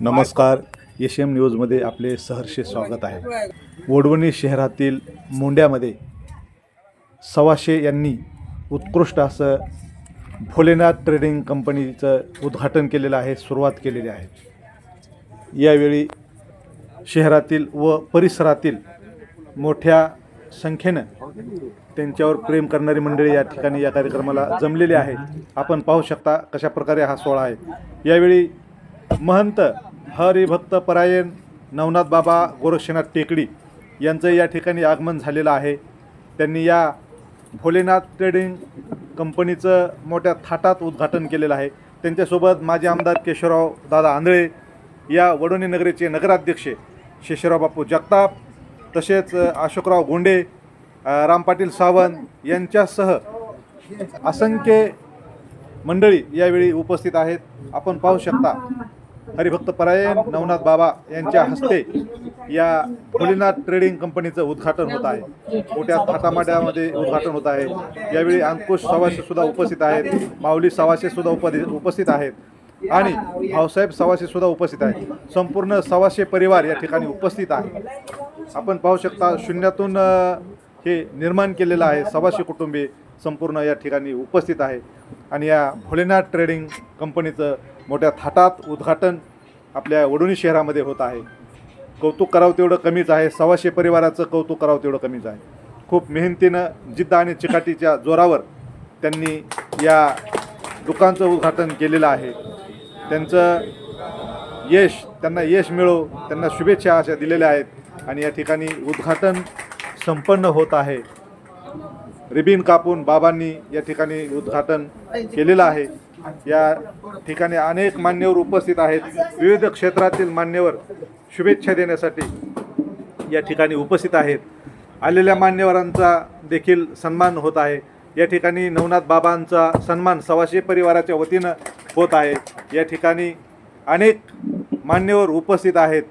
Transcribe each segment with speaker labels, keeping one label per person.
Speaker 1: नमस्कार S M न्यूजमध्ये आपले सहर्ष स्वागत आहे. वडवणी शहरातील मोंड्यामध्ये सवाशे यांनी उत्कृष्ट असं भोलेनाथ ट्रेडिंग कंपनीचं उद्घाटन केलेलं आहे सुरुवात केलेली आहे. यावेळी शहरातील व परिसरातील मोठ्या संख्येनं त्यांच्यावर प्रेम करणारी मंडळी या ठिकाणी या कार्यक्रमाला जमलेली आहे. आपण पाहू शकता कशा प्रकारे हा सोहळा आहे. यावेळी महंत हरिभक्त परायण नवनाथ बाबा गोरक्षनाथ टेकडी यांचं या ठिकाणी आगमन झालेलं आहे. त्यांनी या भोलेनाथ ट्रेडिंग कंपनीचं मोठ्या थाटात उद्घाटन केलेलं आहे. त्यांच्यासोबत माजी आमदार केशवराव दादा आंधळे या वडोणी नगरीचे नगराध्यक्ष शेषराव बापू जगताप तसेच अशोकराव गोंडे राम पाटील सावंत यांच्यासह असंख्य मंडळी यावेळी उपस्थित आहेत. आपण पाहू शकता हरिभक्त परायण नवनाथ बाबा यांच्या हस्ते या भोलेनाथ ट्रेडिंग कंपनीचं उद्घाटन होत आहे. मोठ्या थाटामाट्यामध्ये उद्घाटन होत आहे. यावेळी अंकुश सवाशे सुद्धा उपस्थित आहेत. माऊली सवाशे सुद्धा उपदि उपस्थित आहेत. आणि भाऊसाहेब सवाशे सुद्धा उपस्थित आहेत. संपूर्ण सवाशे परिवार या ठिकाणी उपस्थित आहे. आपण पाहू शकता शून्यातून हे निर्माण केलेलं आहे. सव्वाशे कुटुंबे संपूर्ण या ठिकाणी उपस्थित आहे. आणि या भोलेनाथ ट्रेडिंग कंपनीचं मोठ्या थाटात उद्घाटन आपल्या वडोणी शहरामध्ये होत आहे. कौतुक करावं तेवढं कमीच आहे. सव्वाशे परिवाराचं कौतुक करावं तेवढं कमीच आहे. खूप मेहनतीनं जिद्द आणि चिकाटीच्या जोरावर त्यांनी या दुकानचं उद्घाटन केलेलं आहे. त्यांचं यश त्यांना यश मिळो त्यांना शुभेच्छा अशा दिलेल्या आहेत. आणि या ठिकाणी उद्घाटन संपन्न होत आहे. रिबीन कापून बाबांनी या ठिकाणी उद्घाटन केलेलं आहे. या ठिकाणी अनेक मान्यवर उपस्थित आहेत. विविध क्षेत्रातील मान्यवर शुभेच्छा देण्यासाठी या ठिकाणी उपस्थित आहेत. आलेल्या मान्यवरांचा देखील सन्मान होत आहे. या ठिकाणी नवनाथ बाबांचा सन्मान सवाशे परिवाराच्या वतीनं होत आहे. या ठिकाणी अनेक मान्यवर उपस्थित आहेत.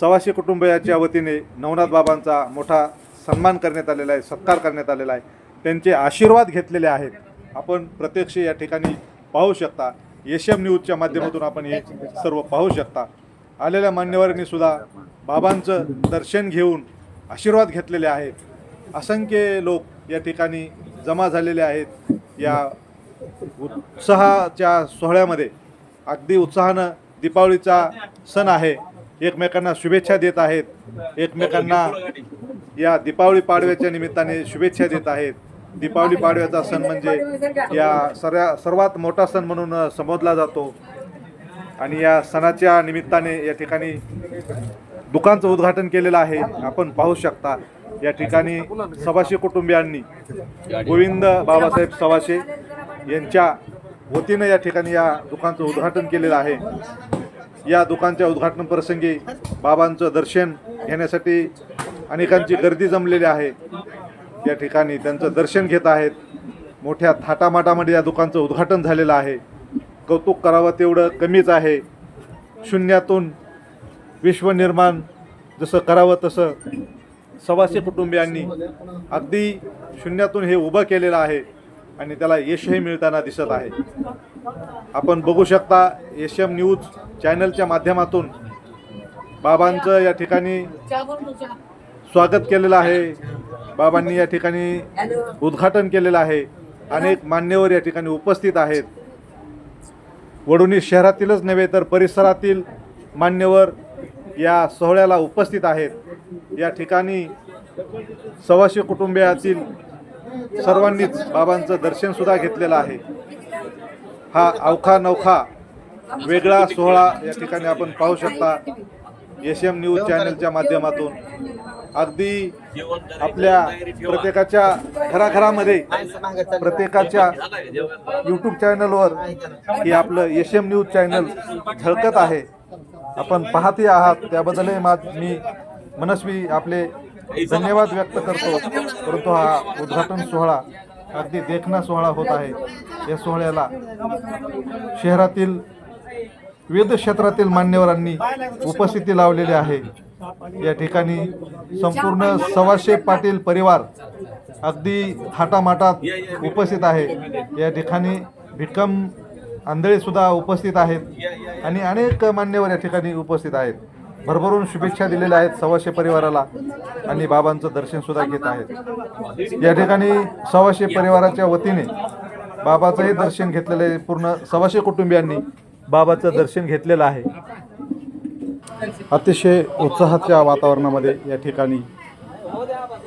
Speaker 1: सवाशे कुटुंबियाच्या वतीने नवनाथ बाबांचा मोठा सन्मान करण्यात आलेला आहे सत्कार करण्यात आलेला आहे. त्यांचे आशीर्वाद घेतलेले आहेत. आपण प्रत्यक्ष या ठिकाणी पाहू शकता. एश एम न्यूजच्या माध्यमातून आपण हे सर्व पाहू शकता. आलेल्या मान्यवरांनी सुद्धा बाबांचं दर्शन घेऊन आशीर्वाद घेतलेले आहेत. असंख्य लोक या ठिकाणी जमा झालेले आहेत. या उत्साहाच्या सोहळ्यामध्ये. अगदी उत्साहानं दीपावलीचा सण आहे. एकमेकांना शुभेच्छा देत आहेत. एकमेकांना या दीपावली पाडव्याच्या निमित्ताने शुभेच्छा देत आहेत. दीपावली पाडव्याचा सण म्हणजे या सर्या सर्वात मोठा सण म्हणून संबोधला जातो. आणि या सणाच्या निमित्ताने या ठिकाणी दुकानचं उद्घाटन केलेलं आहे. आपण पाहू शकता या ठिकाणी सवाशे कुटुंबियांनी गोविंद बाबासाहेब सवाशे यांच्या वतीनं या ठिकाणी या दुकानचं उद्घाटन केलेलं आहे. या दुकानच्या उद्घाटन प्रसंगी बाबांचं दर्शन घेण्यासाठी अनेकांची गर्दी जमलेली आहे. या ठिकाणी त्यांचं दर्शन घेत आहेत. मोठ्या थाटामाटामध्ये या दुकानचं उद्घाटन झालेलं आहे. कौतुक करावं तेवढं कमीच आहे. शून्यातून विश्वनिर्माण जसं करावं तसं सवासी कुटुंबियांनी अगदी शून्यातून हे उभं केलेलं आहे. आणि त्याला यशही मिळताना दिसत आहे. आपण बघू शकता एश एम न्यूज चॅनलच्या माध्यमातून बाबांचं या ठिकाणी स्वागत केलेलं आहे. बाबांनी या ठिकाणी उद्घाटन केलेलं आहे. अनेक मान्यवर या ठिकाणी उपस्थित आहेत. वडोणी शहरातीलच नव्हे तर परिसरातील मान्यवर या सोहळ्याला उपस्थित आहेत. या ठिकाणी सव्वाशे कुटुंबियातील सर्वांनीच बाबांचं दर्शनसुद्धा घेतलेलं आहे. हा अवखा नवखा वेगळा सोहळा या ठिकाणी आपण पाहू शकता. एस एम न्यूज चॅनलच्या माध्यमातून. अगदी आपल्या प्रत्येकाच्या घराघरामध्ये प्रत्येकाच्या यूट्यूब चॅनलवर हे आपलं एस एम न्यूज चॅनल झळकत आहे. आपण पाहते आहात. त्याबद्दलही मा मी मनस्वी आपले धन्यवाद व्यक्त करतो. परंतु हा उद्घाटन सोहळा अगदी देखणा सोहळा होत आहे. या सोहळ्याला शहरातील विविध क्षेत्रातील मान्यवरांनी उपस्थिती लावलेली आहे. या ठिकाणी संपूर्ण सव्वाशे पाटील परिवार अगदी थाटामाटात उपस्थित आहे. या ठिकाणी भिक्कम आंधळेसुद्धा उपस्थित आहेत आणि अनेक मान्यवर या ठिकाणी उपस्थित आहेत. भरभरून शुभेच्छा दिलेल्या आहेत सव्वाशे परिवाराला आणि बाबांचं दर्शनसुद्धा घेत आहेत. या ठिकाणी सव्वाशे परिवाराच्या वतीने बाबाचंही दर्शन घेतलेलं आहे. पूर्ण सव्वाशे कुटुंबियांनी बाबाचं दर्शन घेतलेलं आहे. अतिशय उत्साहाच्या वातावरणामध्ये या ठिकाणी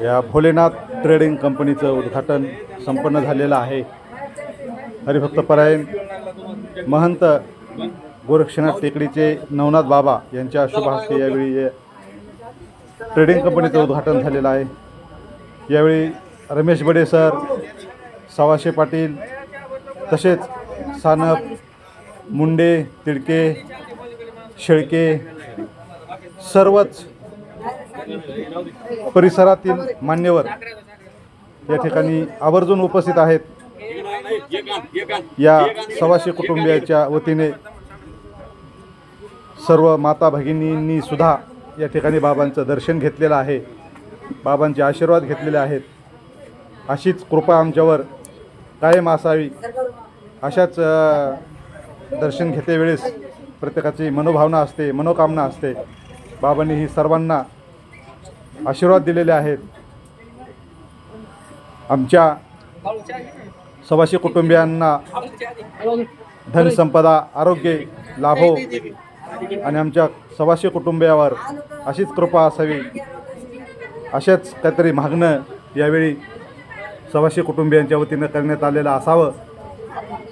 Speaker 1: या भोलेनाथ ट्रेडिंग कंपनीचं उद्घाटन संपन्न झालेलं आहे. हरिभक्त परायण महंत गोरक्षनाथ टेकडीचे नवनाथ बाबा यांच्या शुभ हस्ते यावेळी ट्रेडिंग कंपनीचं उद्घाटन झालेलं आहे. यावेळी रमेश बडे सर सवाशे पाटील तसेच सानप मुंडे तिडके शेळके सर्वच परिसरातील मान्यवर या ठिकाणी आवर्जून उपस्थित आहेत. या सवाशे कुटुंबियाच्या वतीने सर्व माता भगिनींनी सुद्धा या ठिकाणी बाबांचं दर्शन घेतलेलं आहे. बाबांचे आशीर्वाद घेतलेले आहेत. अशीच कृपा आमच्यावर कायम असावी. अशाच दर्शन घेतेवेळेस प्रत्येकाची मनोभावना असते मनोकामना असते. बाबांनी ही सर्वांना आशीर्वाद दिलेले आहेत. आमच्या सवाशी कुटुंबियांना धनसंपदा आरोग्य लाभो. आणि आमच्या सव्वाशे कुटुंबियावर अशीच कृपा असावी. अशाच काहीतरी मागणं यावेळी सव्वाशे कुटुंबियांच्या वतीनं करण्यात आलेलं असावं.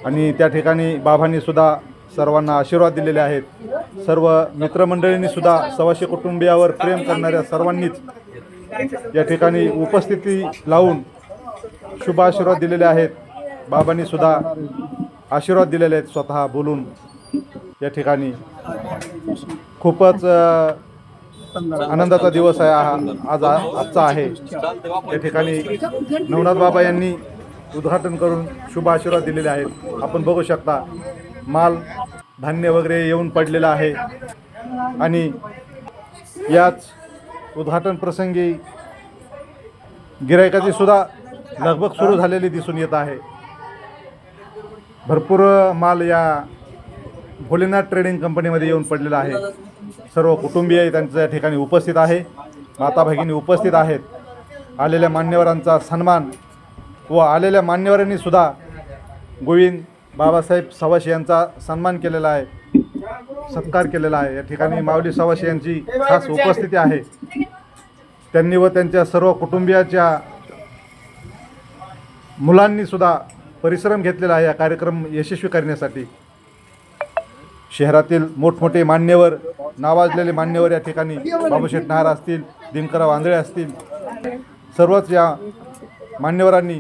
Speaker 1: आणि त्या ठिकाणी बाबांनीसुद्धा सर्वांना आशीर्वाद दिलेले आहेत. सर्व मित्रमंडळींनीसुद्धा सवाशे सव्वाशे कुटुंबियावर प्रेम करणाऱ्या सर्वांनीच या ठिकाणी उपस्थिती लावून शुभ आशीर्वाद दिलेले आहेत. बाबांनीसुद्धा आशीर्वाद दिलेले आहेत स्वतः बोलून. या ठिकाणी खूपच आनंदाचा दिवस आहे हा आज आजचा आहे. या ठिकाणी नवनाथ बाबा यांनी उद्घाटन करून शुभ आशीर्वाद दिलेले आहेत. आपण बघू शकता माल धान्य वगैरे येऊन पडलेलं आहे. आणि याच उद्घाटन प्रसंगी गिरायकाची सुद्धा लगबग सुरू झालेली दिसून येत आहे. भरपूर माल या भोलेनाथ ट्रेडिंग कंपनीमध्ये येऊन पडलेला आहे. सर्व कुटुंबीय त्यांच्या या ठिकाणी उपस्थित आहे. माता भगिनी उपस्थित आहेत. आलेल्या मान्यवरांचा सन्मान व आलेल्या मान्यवरांनी सुद्धा गोविंद बाबासाहेब सवाशी यांचा सन्मान केलेला आहे. सत्कार केलेला आहे. या ठिकाणी माऊली सवाशी यांची खास उपस्थिती आहे. त्यांनी व त्यांच्या सर्व कुटुंबियाच्या मुलांनी सुद्धा परिश्रम घेतलेला आहे. या कार्यक्रम यशस्वी करण्यासाठी. शहरातील मोठमोठे मान्यवर नावाजलेले मान्यवर या ठिकाणी बाबूशेठ नहार असतील दिनकराव आंधळे असतील सर्वच या मान्यवरांनी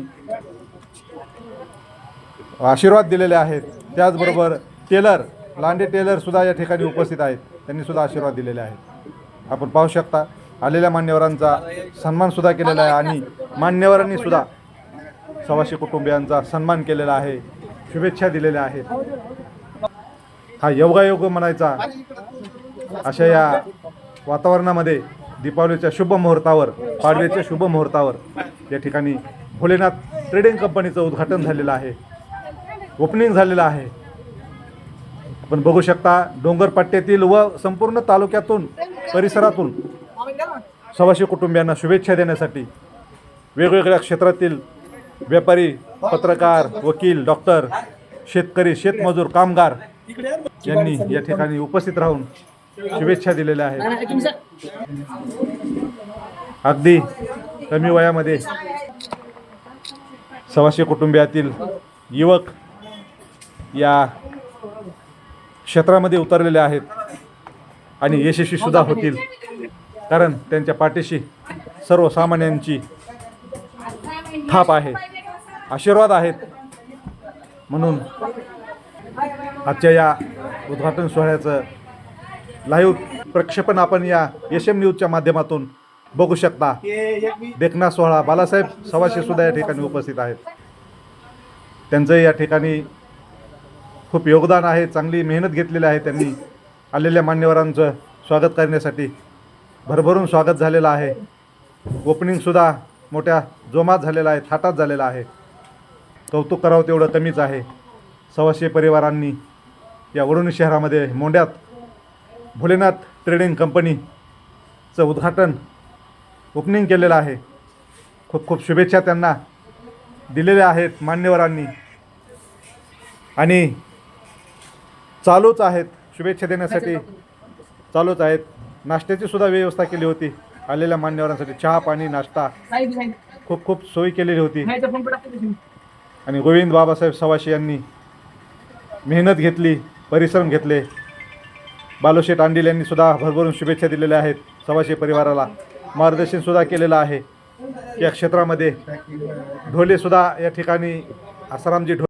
Speaker 1: आशीर्वाद दिलेले आहेत. त्याचबरोबर टेलर लांडे टेलर सुद्धा या ठिकाणी उपस्थित आहेत. त्यांनी सुद्धा आशीर्वाद दिलेले आहेत. आपण पाहू शकता आलेल्या मान्यवरांचा सन्मान सुद्धा केलेला आहे आणि मान्यवरांनी सुद्धा सव्वाशे कुटुंबियांचा सन्मान केलेला आहे शुभेच्छा दिलेल्या आहेत. हा योगायोग म्हणायचा. अशा या वातावरणामध्ये दीपावलीच्या शुभ मुहूर्तावर पाडव्याच्या शुभ मुहूर्तावर या ठिकाणी भोलेनाथ ट्रेडिंग कंपनीचं उद्घाटन झालेलं आहे. ओपनिंग झालेलं आहे. आपण बघू शकता डोंगरपट्ट्यातील व संपूर्ण तालुक्यातून परिसरातून सव्वाशे कुटुंबियांना शुभेच्छा देण्यासाठी वेगवेगळ्या क्षेत्रातील व्यापारी पत्रकार वकील डॉक्टर शेतकरी शेतमजूर कामगार यांनी या ठिकाणी उपस्थित राहून शुभेच्छा दिलेल्या आहेत. अगदी कमी वयामध्ये सव्वाशे कुटुंबियातील युवक या क्षेत्रामध्ये उतरलेले आहेत आणि यशस्वी सुद्धा होतील. कारण त्यांच्या पाठीशी सर्वसामान्यांची थाप आहे. आशीर्वाद आहेत म्हणून आजच्या या उद्घाटन सोहळ्याचं लाईव्ह प्रक्षेपण आपण या एस एम न्यूजच्या माध्यमातून बघू शकता. देखना सोहळा बालासाहेब सवाशे सुद्धा या ठिकाणी उपस्थित आहेत. त्यांचं या ठिकाणी खूप योगदान आहे चांगली मेहनत घेतलेली आहे त्यांनी. आलेल्या मान्यवरांचं स्वागत करण्यासाठी भरभरून स्वागत झालेलं आहे. ओपनिंगसुद्धा मोठ्या जोमात झालेला आहे थाटात झालेला आहे. कौतुक करावं तेवढं कमीच आहे. सव्वाशे परिवारांनी या वडोणी शहरामध्ये मोंड्यात भोलेनाथ ट्रेडिंग कंपनीचं उद्घाटन ओपनिंग केलेलं आहे. खूप खूप शुभेच्छा त्यांना दिलेल्या आहेत मान्यवरांनी. आणि चालूच आहेत शुभेच्छा देण्यासाठी चालूच आहेत. नाश्त्याची सुद्धा व्यवस्था केली होती आलेल्या मान्यवरांसाठी. चहा पाणी नाश्ता. खूप खूप सोयी केलेली होती. आणि गोविंद बाबासाहेब सवाशे यांनी मेहनत घेतली. परिश्रम घेतले. बालोशेठ अंडील यांनीसुद्धा भरभरून शुभेच्छा दिलेल्या आहेत सवाशे परिवाराला. मार्गदर्शनसुद्धा केलेलं आहे. या क्षेत्रामध्ये ढोलेसुद्धा या ठिकाणी आसारामजी ढो